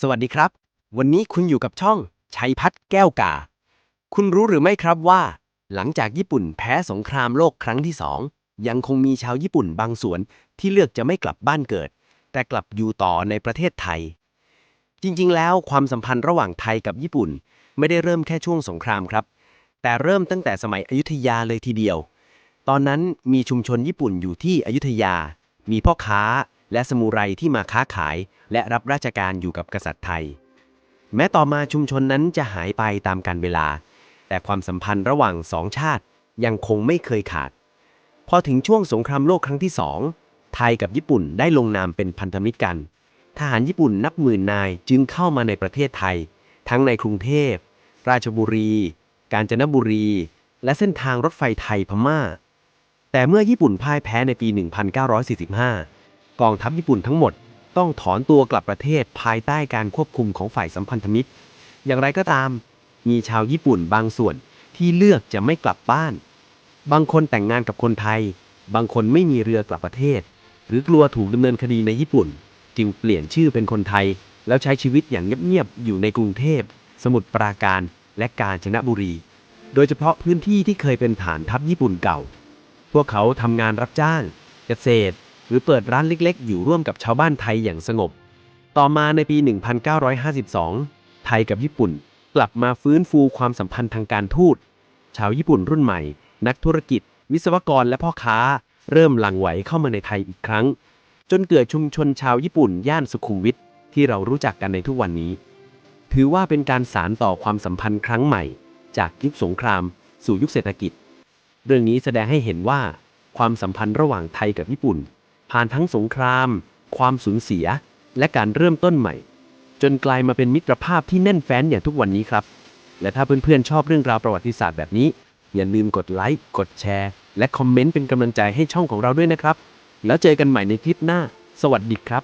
สวัสดีครับ วันนี้คุณอยู่กับช่องชัยพัฒน์แก้วกา คุณรู้หรือไม่ครับว่า หลังจากญี่ปุ่นแพ้สงครามโลกครั้งที่สองยังคงมีชาวญี่ปุ่นบางส่วนที่เลือกจะไม่กลับบ้านเกิด แต่กลับอยู่ต่อในประเทศไทย จริงๆ แล้วความสัมพันธ์ระหว่างไทยกับญี่ปุ่น ไม่ได้เริ่มแค่ช่วงสงครามครับ แต่เริ่มตั้งแต่สมัยอยุธยาเลยทีเดียว ตอนนั้นมีชุมชนญี่ปุ่นอยู่ที่อยุธยา มีพ่อค้า และสมุไรที่มาค้าขาย และรับราชการอยู่กับกษัตริย์ไทย แม้ต่อมาชุมชนนั้นจะหายไปตามกาลเวลา แต่ความสัมพันธ์ระหว่างสองชาติยังคงไม่เคยขาด พอถึงช่วงสงครามโลกครั้งที่สองไทยกับญี่ปุ่นได้ลงนามเป็นพันธมิตรกัน ทหารญี่ปุ่นนับหมื่นนายจึงเข้ามาในประเทศไทย ทั้งในกรุงเทพ ราชบุรี กาญจนบุรี และเส้นทางรถไฟไทยพม่า แต่เมื่อญี่ปุ่นพ่ายแพ้ในปี 1945 กองทัพญี่ปุ่นทั้งหมดต้องถอนตัวกลับประเทศภายใต้การควบคุมของฝ่ายสัมพันธมิตร อย่างไรก็ตาม มีชาวญี่ปุ่นบางส่วนที่เลือกจะไม่กลับบ้าน บางคนแต่งงานกับคนไทย บางคนไม่มีเรือกลับประเทศ หรือกลัวถูกดำเนินคดีในญี่ปุ่น จึงเปลี่ยนชื่อเป็นคนไทย แล้วใช้ชีวิตอย่างเงียบๆอยู่ในกรุงเทพ สมุทรปราการและกาญจนบุรี โดยเฉพาะพื้นที่ที่เคยเป็นฐานทัพญี่ปุ่นเก่า พวกเขาทำงานรับจ้าง เกษตร หรือเปิดร้านเล็กๆ อยู่ร่วมกับชาวบ้านไทยอย่างสงบ ต่อมาในปี 1952 ไทยกับญี่ปุ่น กลับมาฟื้นฟูความสัมพันธ์ทางการทูต ชาวญี่ปุ่นรุ่นใหม่ นักธุรกิจ วิศวกรและพ่อค้า เริ่มหลั่งไหวเข้ามาในไทยอีกครั้ง จนเกิดชุมชนชาวญี่ปุ่นย่านสุขุมวิทที่เรารู้จักกันในทุกวันนี้ ถือว่าเป็นการสารต่อความสัมพันธ์ครั้งใหม่ จากยุคสงคราม สู่ยุคเศรษฐกิจ เรื่องนี้แสดงให้เห็นว่า ความสัมพันธ์ระหว่างไทยกับญี่ปุ่น ผ่านทั้งสงคราม ความสูญเสีย และการเริ่มต้นใหม่ จนกลายมาเป็นมิตรภาพที่แน่นแฟ้นอย่างทุกวันนี้ครับ และถ้าเพื่อนๆชอบเรื่องราวประวัติศาสตร์แบบนี้ อย่าลืมกดไลค์กดแชร์ และคอมเมนต์เป็นกำลังใจให้ช่องของเราด้วยนะครับ แล้วเจอกันใหม่ในคลิปหน้า สวัสดีครับ